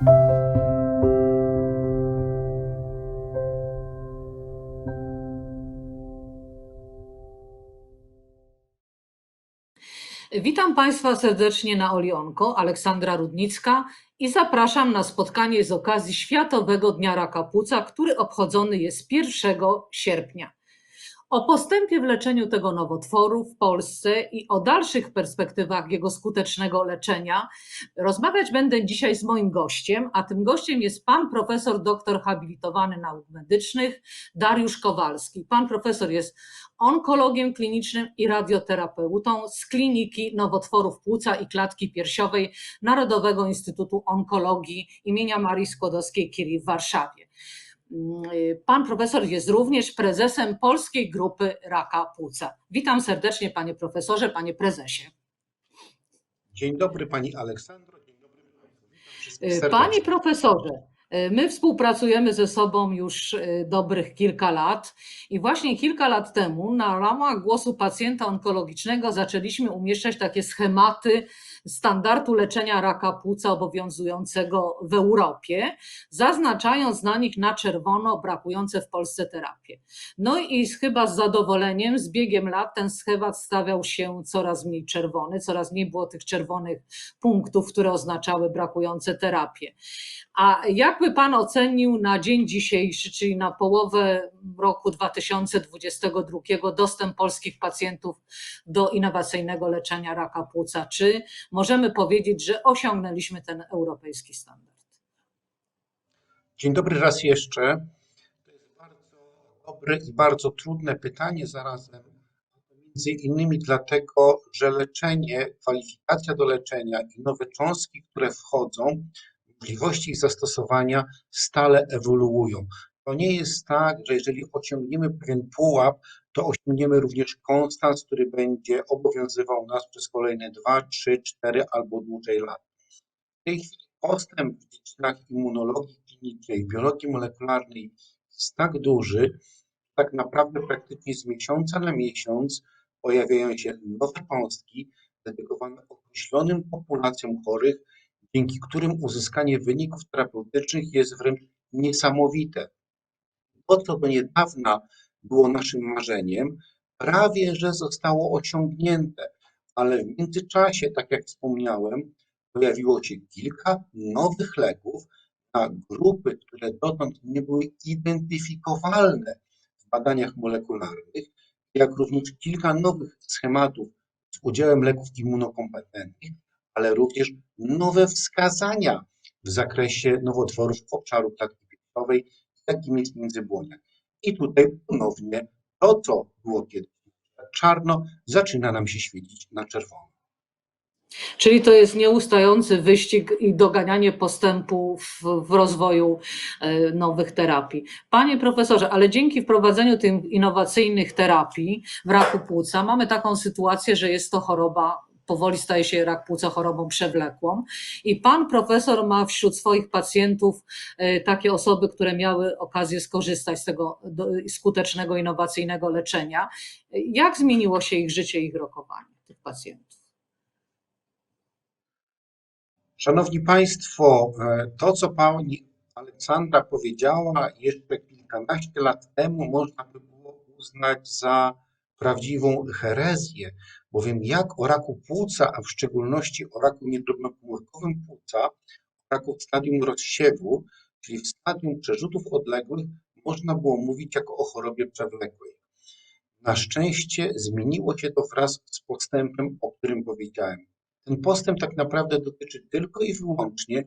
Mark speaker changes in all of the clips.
Speaker 1: Witam Państwa serdecznie na Olionko, Aleksandra Rudnicka i zapraszam na spotkanie z okazji Światowego Dnia Raka Płuca, który obchodzony jest 1 sierpnia. O postępie w leczeniu tego nowotworu w Polsce i o dalszych perspektywach jego skutecznego leczenia rozmawiać będę dzisiaj z moim gościem, a tym gościem jest pan profesor doktor habilitowany nauk medycznych Dariusz Kowalski. Pan profesor jest onkologiem klinicznym i radioterapeutą z Kliniki Nowotworów Płuca i Klatki Piersiowej Narodowego Instytutu Onkologii imienia Marii Skłodowskiej-Curie w Warszawie. Pan profesor jest również prezesem Polskiej Grupy Raka Płuca. Witam serdecznie panie profesorze, panie prezesie.
Speaker 2: Dzień dobry pani Aleksandro, dzień dobry.
Speaker 1: Panie profesorze, my współpracujemy ze sobą już e, dobrych kilka lat i właśnie kilka lat temu na ramach głosu pacjenta onkologicznego zaczęliśmy umieszczać takie schematy standardu leczenia raka płuca obowiązującego w Europie, zaznaczając na nich na czerwono brakujące w Polsce terapie. No i chyba z zadowoleniem z biegiem lat ten schemat stawiał się coraz mniej czerwony, coraz mniej było tych czerwonych punktów, które oznaczały brakujące terapie. A jakby Pan ocenił na dzień dzisiejszy, czyli na połowę roku 2022, dostęp polskich pacjentów do innowacyjnego leczenia raka płuca? Czy możemy powiedzieć, że osiągnęliśmy ten europejski standard?
Speaker 2: Dzień dobry raz jeszcze. To jest bardzo dobre i bardzo trudne pytanie zarazem. Między innymi dlatego, że leczenie, kwalifikacja do leczenia i nowe cząstki, które wchodzą, możliwości ich zastosowania stale ewoluują. To nie jest tak, że jeżeli osiągniemy pewien pułap, to osiągniemy również konstans, który będzie obowiązywał nas przez kolejne 2, 3, 4 albo dłużej lat. W tej chwili postęp w dziedzinach immunologii klinicznej, biologii molekularnej jest tak duży, że tak naprawdę praktycznie z miesiąca na miesiąc pojawiają się nowe cząstki dedykowane określonym populacjom chorych, dzięki którym uzyskanie wyników terapeutycznych jest wręcz niesamowite. To, co do niedawna było naszym marzeniem, prawie że zostało osiągnięte, ale w międzyczasie, tak jak wspomniałem, pojawiło się kilka nowych leków na grupy, które dotąd nie były identyfikowalne w badaniach molekularnych, jak również kilka nowych schematów z udziałem leków immunokompetentnych, również nowe wskazania w zakresie nowotworów obszaru klatki piersiowej, jakim jest międzybłoniak. I tutaj ponownie to, co było kiedyś czarno, zaczyna nam się świecić na czerwono.
Speaker 1: Czyli to jest nieustający wyścig i doganianie postępu w, w, rozwoju e, nowych terapii. Panie profesorze, ale dzięki wprowadzeniu tych innowacyjnych terapii w raku płuca mamy taką sytuację, że jest to choroba powoli staje się rak płuca chorobą przewlekłą. I pan profesor ma wśród swoich pacjentów e, takie osoby, które miały okazję skorzystać z tego skutecznego, innowacyjnego leczenia. Jak zmieniło się ich życie, ich rokowanie, tych pacjentów?
Speaker 2: Szanowni Państwo, e, to co pani Aleksandra powiedziała jeszcze kilkanaście lat temu, można by było uznać za prawdziwą herezję, bowiem jak o raku płuca, a w szczególności o raku niedrobnokomórkowym płuca, raku w stadium rozsiewu, czyli w stadium przerzutów odległych, można było mówić jako o chorobie przewlekłej. Na szczęście zmieniło się to wraz z postępem, o którym powiedziałem. Ten postęp tak naprawdę dotyczy tylko i wyłącznie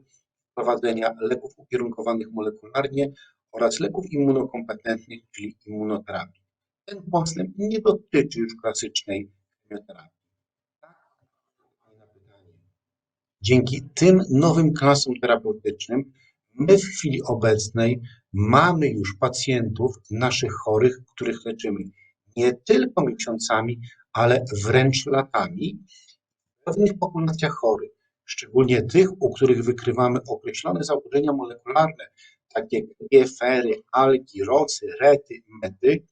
Speaker 2: wprowadzenia leków ukierunkowanych molekularnie oraz leków immunokompetentnych, czyli immunoterapii. Ten postęp nie dotyczy już klasycznej chemioterapii. Dzięki tym nowym klasom terapeutycznym my w chwili obecnej mamy już pacjentów, naszych chorych, których leczymy nie tylko miesiącami, ale wręcz latami. W pewnych populacjach chorych, szczególnie tych, u których wykrywamy określone zaburzenia molekularne, takie jak fery, alki, rosy, rety, mety,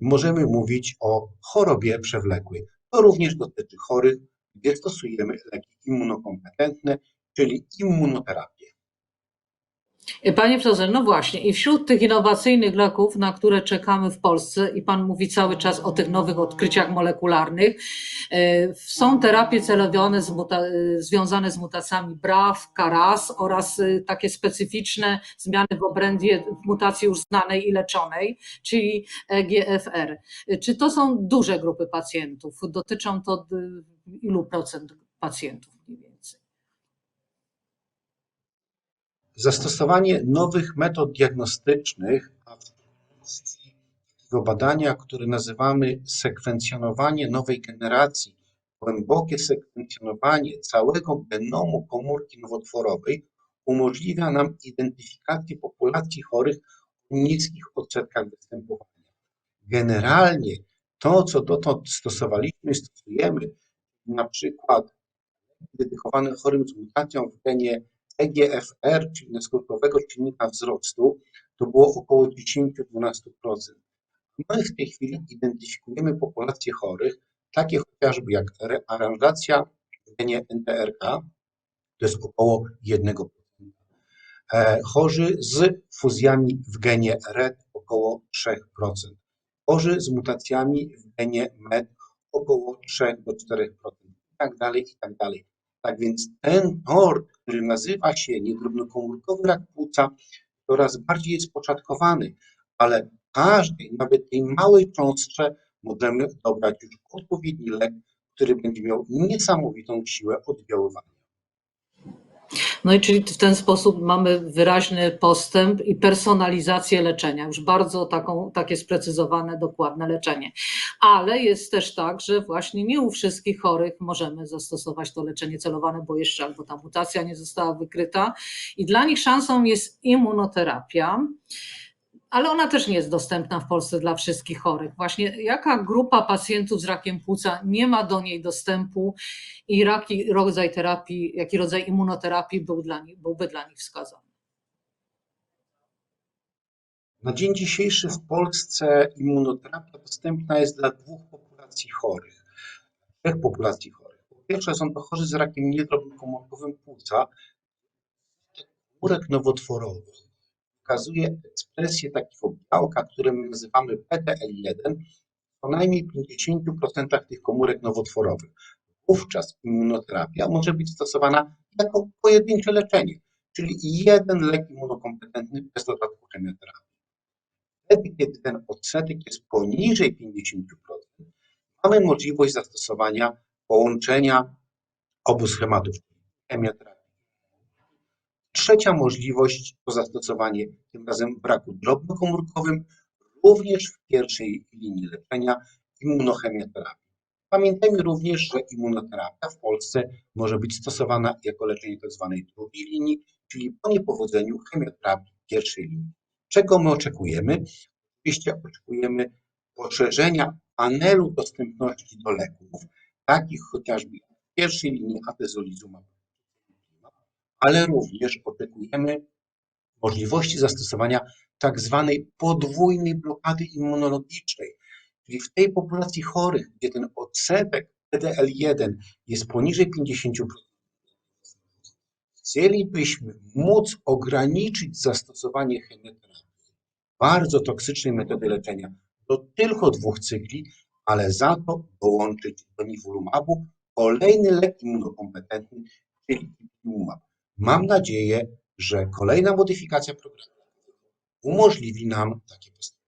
Speaker 2: możemy mówić o chorobie przewlekłej. To również dotyczy chorych, gdzie stosujemy leki immunokompetentne, czyli immunoterapię.
Speaker 1: Panie profesorze, no właśnie, i wśród tych innowacyjnych leków, na które czekamy w Polsce, i Pan mówi cały czas o tych nowych odkryciach molekularnych, e, są terapie celowane z e, związane z mutacjami BRAF, KRAS oraz e, takie specyficzne zmiany w obrębie mutacji już znanej i leczonej, czyli EGFR. Czy to są duże grupy pacjentów? Dotyczą to ilu procent pacjentów mniej więcej?
Speaker 2: Zastosowanie nowych metod diagnostycznych, a w badania, które nazywamy sekwencjonowanie nowej generacji, głębokie sekwencjonowanie całego genomu komórki nowotworowej umożliwia nam identyfikację populacji chorych o niskich odsetkach występowania. Generalnie to, co dotąd stosowaliśmy, stosujemy, na przykład dedykowane chorym z mutacją w genie EGFR, czyli naskórkowego czynnika wzrostu, to było około 10-12%. My w tej chwili identyfikujemy populacje chorych, takie chociażby jak rearanżacja w genie NTRK, to jest około 1%. E, Chorzy z fuzjami w genie RET około 3%. Chorzy z mutacjami w genie MET około 3 do 4% i tak dalej, i tak dalej. Tak więc ten tor, który nazywa się niedrobnokomórkowy rak płuca, coraz bardziej jest początkowany, ale każdej, nawet tej małej cząstce możemy dobrać już odpowiedni lek, który będzie miał niesamowitą siłę oddziaływania.
Speaker 1: No i czyli w ten sposób mamy wyraźny postęp i personalizację leczenia, już bardzo taką, takie sprecyzowane, dokładne leczenie. Ale jest też tak, że właśnie nie u wszystkich chorych możemy zastosować to leczenie celowane, bo jeszcze albo ta mutacja nie została wykryta i dla nich szansą jest immunoterapia. Ale ona też nie jest dostępna w Polsce dla wszystkich chorych. Właśnie jaka grupa pacjentów z rakiem płuca nie ma do niej dostępu i jaki rodzaj terapii, jaki rodzaj immunoterapii był dla nich, byłby dla nich wskazany?
Speaker 2: Na dzień dzisiejszy w Polsce immunoterapia dostępna jest dla dwóch populacji chorych, trzech populacji chorych. Po pierwsze są to chorzy z rakiem niedrobnokomórkowym płuca, komórek nowotworowych. Wskazuje ekspresję takiego białka, które my nazywamy PTL1, w co najmniej 50% tych komórek nowotworowych. Wówczas immunoterapia może być stosowana jako pojedyncze leczenie, czyli jeden lek immunokompetentny bez dodatku chemioterapii. Wtedy, kiedy ten odsetek jest poniżej 50%, mamy możliwość zastosowania połączenia obu schematów, chemioterapii. Trzecia możliwość to zastosowanie tym razem braku drobnokomórkowym, również w pierwszej linii leczenia immunochemioterapii. Pamiętajmy również, że immunoterapia w Polsce może być stosowana jako leczenie tzw. drugiej linii, czyli po niepowodzeniu chemioterapii pierwszej linii. Czego my oczekujemy? Oczywiście oczekujemy poszerzenia panelu dostępności do leków, takich chociażby w pierwszej linii atezolizumab, ale również oczekujemy możliwości zastosowania tak zwanej podwójnej blokady immunologicznej, czyli w tej populacji chorych, gdzie ten odsetek PDL1 jest poniżej 50%, chcielibyśmy móc ograniczyć zastosowanie chemioterapii, bardzo toksycznej metody leczenia, do tylko dwóch cykli, ale za to dołączyć do niwulumabu kolejny lek immunokompetentny, czyli ipilimumab. Mam nadzieję, że kolejna modyfikacja programu umożliwi nam takie postępy.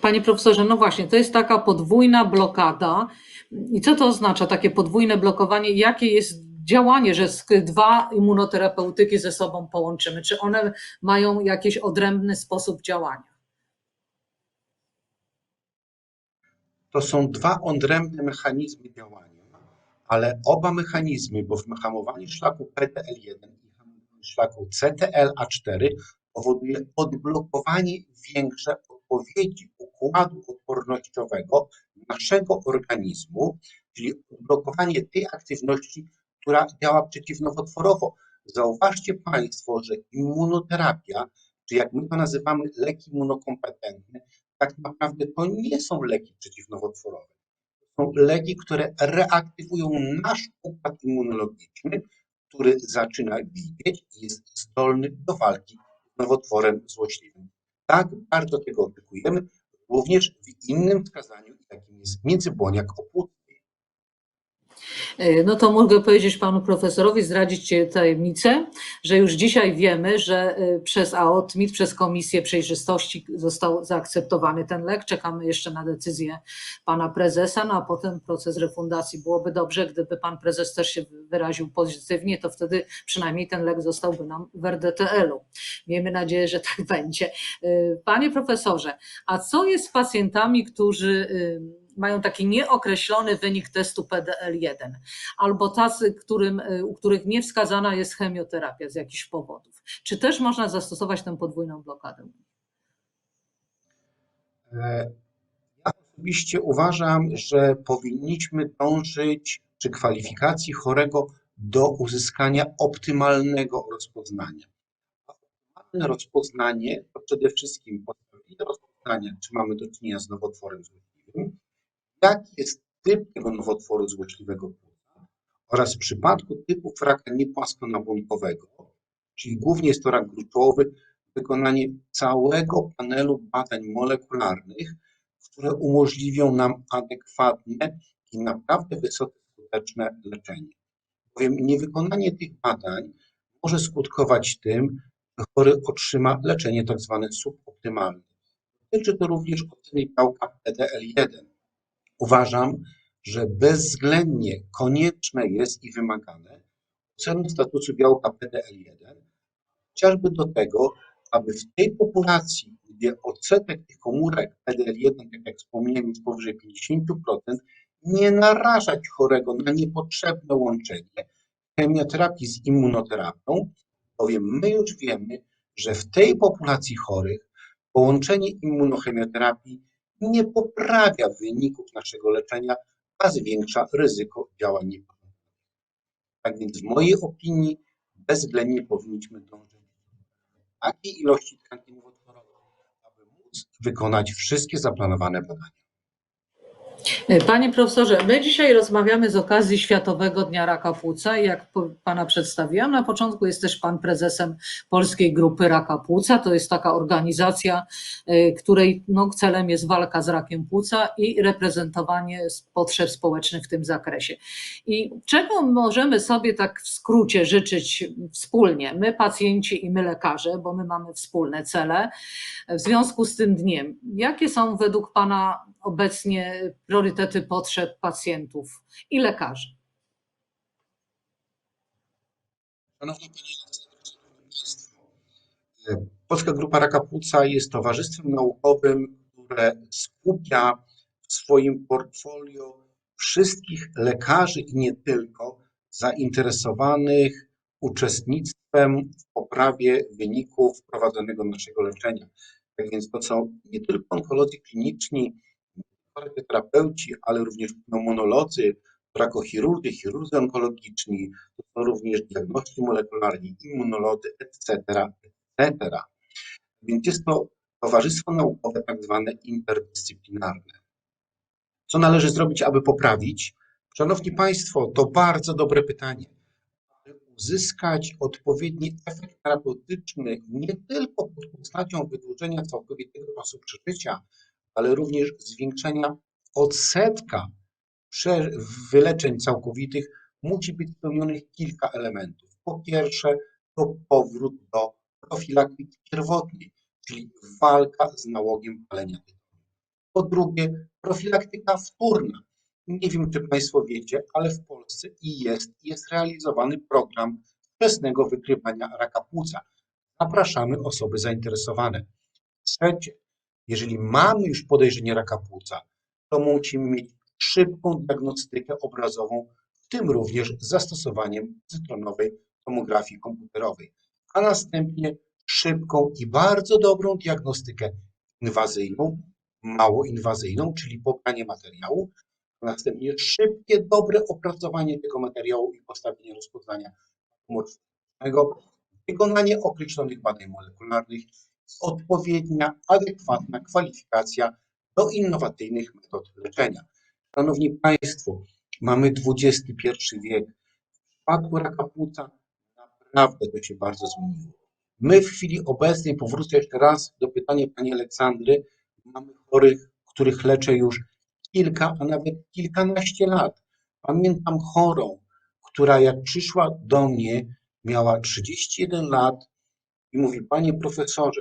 Speaker 1: Panie profesorze, no właśnie, to jest taka podwójna blokada. I co to oznacza, takie podwójne blokowanie? Jakie jest działanie, że dwa immunoterapeutyki ze sobą połączymy? Czy one mają jakiś odrębny sposób działania?
Speaker 2: To są dwa odrębne mechanizmy działania, ale oba mechanizmy, bo w hamowaniu szlaku PTL1 i hamowaniu szlaku CTLA4 powoduje odblokowanie większe odpowiedzi układu odpornościowego naszego organizmu, czyli odblokowanie tej aktywności, która działa przeciwnowotworowo. Zauważcie Państwo, że immunoterapia, czy jak my to nazywamy leki immunokompetentne, tak naprawdę to nie są leki przeciwnowotworowe. Są leki, które reaktywują nasz układ immunologiczny, który zaczyna widzieć i jest zdolny do walki z nowotworem złośliwym. Tak bardzo tego oczekujemy, również w innym wskazaniu, jakim jest międzybłoniak opłótny.
Speaker 1: E, No to mogę powiedzieć panu profesorowi, zdradzić tajemnicę, że już dzisiaj wiemy, że e, przez AOTMIT, przez Komisję Przejrzystości został zaakceptowany ten lek. Czekamy jeszcze na decyzję pana prezesa, no a potem proces refundacji. Byłoby dobrze, gdyby pan prezes też się wyraził pozytywnie, to wtedy przynajmniej ten lek zostałby nam w RDTL-u. Miejmy nadzieję, że tak będzie. E, Panie profesorze, a co jest z pacjentami, którzy mają taki nieokreślony wynik testu PDL-1, albo tacy, którym, y, u których nie wskazana jest chemioterapia z jakichś powodów. Czy też można zastosować tę podwójną blokadę?
Speaker 2: E, Ja osobiście uważam, że powinniśmy dążyć przy kwalifikacji chorego do uzyskania optymalnego rozpoznania. Optymalne rozpoznanie to przede wszystkim podstawienie rozpoznania, czy mamy do czynienia z nowotworem złośliwym, jaki jest typ tego nowotworu złośliwego płuca oraz w przypadku typów raka niepłaskonabłonkowego, czyli głównie jest to rak gruczołowy, wykonanie całego panelu badań molekularnych, które umożliwią nam adekwatne i naprawdę wysoce skuteczne leczenie. Bowiem niewykonanie tych badań może skutkować tym, że chory otrzyma leczenie tak zwane suboptymalne. Dotyczy to również oceny białka PDL1. Uważam, że bezwzględnie konieczne jest i wymagane ocena statusu białka PDL1, chociażby do tego, aby w tej populacji, gdzie odsetek tych komórek PDL1, tak jak wspomniałem, jest powyżej 50%, nie narażać chorego na niepotrzebne łączenie chemioterapii z immunoterapią, bowiem my już wiemy, że w tej populacji chorych połączenie immunochemioterapii nie poprawia wyników naszego leczenia, a zwiększa ryzyko działań niepożądanych. Tak więc w mojej opinii bezwzględnie powinniśmy dążyć do takiej ilości tkanki nowotworowej, aby móc wykonać wszystkie zaplanowane badania.
Speaker 1: Panie profesorze, my dzisiaj rozmawiamy z okazji Światowego Dnia Raka Płuca jak pana przedstawiłam, na początku jest też pan prezesem Polskiej Grupy Raka Płuca. To jest taka organizacja, y, której no, celem jest walka z rakiem płuca i reprezentowanie potrzeb społecznych w tym zakresie. I czego możemy sobie tak w skrócie życzyć wspólnie, my pacjenci i my lekarze, bo my mamy wspólne cele, w związku z tym dniem, jakie są według Pana obecnie priorytety potrzeb pacjentów i lekarzy?
Speaker 2: Szanowni Panie, Państwo, Polska Grupa Raka Płuca jest towarzystwem naukowym, które skupia w swoim portfolio wszystkich lekarzy i nie tylko zainteresowanych uczestnictwem w poprawie wyników prowadzonego naszego leczenia. Tak więc to są nie tylko onkolodzy kliniczni, terapeuci, ale również pneumonolodzy, rakochirurdzy, chirurdzy onkologiczni, to są również diagności molekularni, immunolodzy, etc., etc. Więc jest to towarzystwo naukowe tak zwane interdyscyplinarne. Co należy zrobić, aby poprawić? Szanowni Państwo, to bardzo dobre pytanie. Aby uzyskać odpowiedni efekt terapeutyczny nie tylko pod postacią wydłużenia całkowitego czasu przeżycia, ale również zwiększenia odsetka wyleczeń całkowitych, musi być spełnionych kilka elementów. Po pierwsze, to powrót do profilaktyki pierwotnej, czyli walka z nałogiem palenia tytoniu. Po drugie, profilaktyka wtórna. Nie wiem, czy Państwo wiecie, ale w Polsce i jest, jest realizowany program wczesnego wykrywania raka płuca. Zapraszamy osoby zainteresowane. Trzecie, jeżeli mamy już podejrzenie raka płuca, to musimy mieć szybką diagnostykę obrazową, w tym również z zastosowaniem cytronowej tomografii komputerowej, a następnie szybką i bardzo dobrą diagnostykę inwazyjną, mało inwazyjną, czyli pobranie materiału, a następnie szybkie, dobre opracowanie tego materiału i postawienie rozpoznania morfologicznego, wykonanie określonych badań molekularnych, odpowiednia, adekwatna kwalifikacja do innowacyjnych metod leczenia. Szanowni Państwo, mamy XXI wiek. W przypadku raka płuca naprawdę to się bardzo zmieniło. My w chwili obecnej, powrócę jeszcze raz do pytania pani Aleksandry, mamy chorych, których leczę już kilka, a nawet kilkanaście lat. Pamiętam chorą, która jak przyszła do mnie, miała 31 lat i mówi, panie profesorze,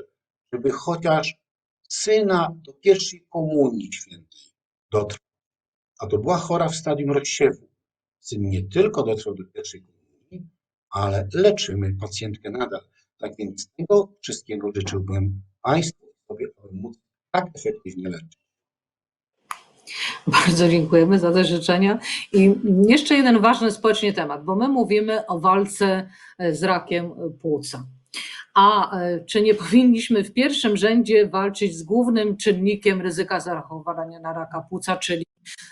Speaker 2: żeby chociaż syna do pierwszej komunii świętej dotrwał. A to była chora w stadium rozsiewu. Syn nie tylko dotrwał do pierwszej komunii, ale leczymy pacjentkę nadal. Tak więc tego wszystkiego życzyłbym Państwu sobie, aby móc tak efektywnie leczyć.
Speaker 1: Bardzo dziękujemy za te życzenia. I jeszcze jeden ważny społecznie temat, bo my mówimy o walce z rakiem płuca. A e, czy nie powinniśmy w pierwszym rzędzie walczyć z głównym czynnikiem ryzyka zachorowania na raka płuca, czyli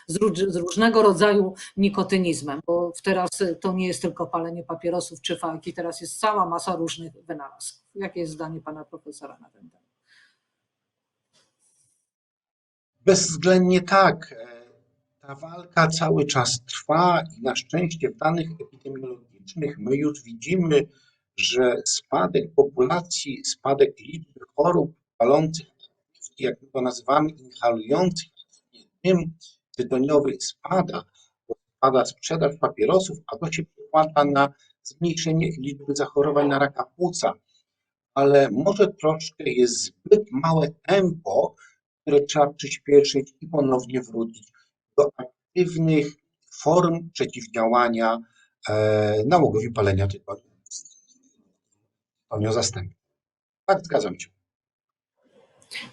Speaker 1: z, róż- z różnego rodzaju nikotynizmem, bo teraz to nie jest tylko palenie papierosów czy fajki, teraz jest cała masa różnych wynalazków. Jakie jest zdanie pana profesora na ten temat?
Speaker 2: Bezwzględnie tak. E, Ta walka cały czas trwa i na szczęście w danych epidemiologicznych my już widzimy, że spadek populacji, spadek liczby chorób palących, jak my to nazywamy, inhalujących dym tytoniowy spada, bo spada sprzedaż papierosów, a to się przekłada na zmniejszenie liczby zachorowań na raka płuca. Ale może troszkę jest zbyt małe tempo, które trzeba przyspieszyć i ponownie wrócić do aktywnych form przeciwdziałania e, nałogowi palenia tytoniu, tytoniu zastępczego. Tak, zgadzam się.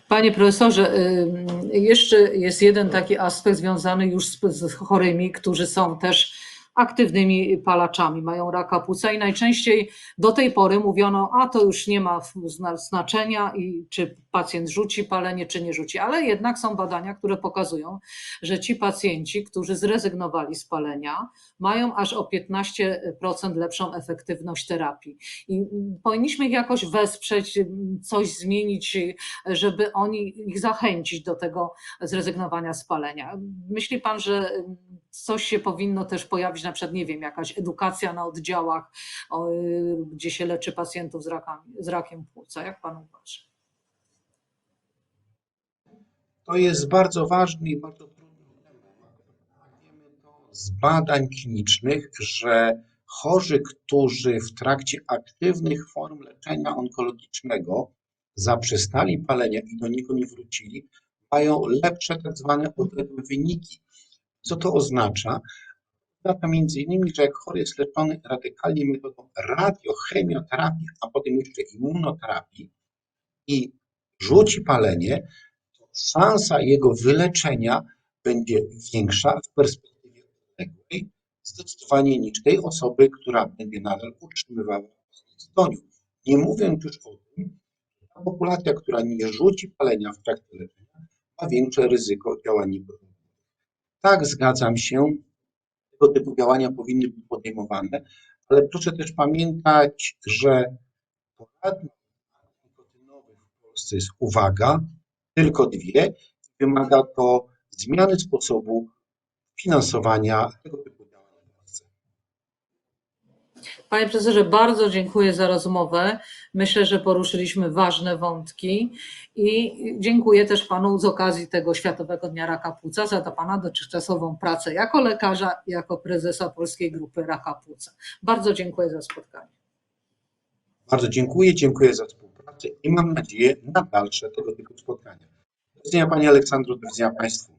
Speaker 1: Panie profesorze, ym, jeszcze jest jeden taki aspekt związany już z, z chorymi, którzy są też aktywnymi palaczami, mają raka płuca i najczęściej do tej pory mówiono, a to już nie ma zna- znaczenia i czy pacjent rzuci palenie, czy nie rzuci, ale jednak są badania, które pokazują, że ci pacjenci, którzy zrezygnowali z palenia, mają aż o 15% lepszą efektywność terapii. I powinniśmy ich jakoś wesprzeć, coś zmienić, żeby oni ich zachęcić do tego zrezygnowania z palenia. Myśli pan, że coś się powinno też pojawić, na przykład, nie wiem, jakaś edukacja na oddziałach, gdzie się leczy pacjentów z, rakami, z rakiem płuca? Jak pan uważa?
Speaker 2: To jest bardzo ważny i bardzo trudny temat. Wiemy to z badań klinicznych, że chorzy, którzy w trakcie aktywnych form leczenia onkologicznego zaprzestali palenia i do niego nie wrócili, mają lepsze tak zwane odległe wyniki. Co to oznacza? Oznacza między innymi, że jak chory jest leczony radykalnie metodą radiochemioterapii, a potem jeszcze immunoterapii i rzuci palenie, szansa jego wyleczenia będzie większa w perspektywie odległej zdecydowanie niż tej osoby, która będzie nadal utrzymywała tytoniu. Nie mówiąc już o tym, że ta populacja, która nie rzuci palenia w trakcie leczenia, ma większe ryzyko działań nieprawidłowych. Tak, zgadzam się, tego typu działania powinny być podejmowane, ale proszę też pamiętać, że poradni nikotynowych w Polsce jest, uwaga, tylko dwie. Wymaga to zmiany sposobu finansowania tego typu działań w Polsce.
Speaker 1: Panie profesorze, bardzo dziękuję za rozmowę. Myślę, że poruszyliśmy ważne wątki i dziękuję też panu z okazji tego Światowego Dnia Raka Płuca za pana dotychczasową pracę jako lekarza i jako prezesa Polskiej Grupy Raka Płuca. Bardzo dziękuję za spotkanie.
Speaker 2: Bardzo dziękuję, dziękuję za współpracę i mam nadzieję na dalsze tego typu spotkania. Do widzenia Pani Aleksandro, do widzenia Państwu.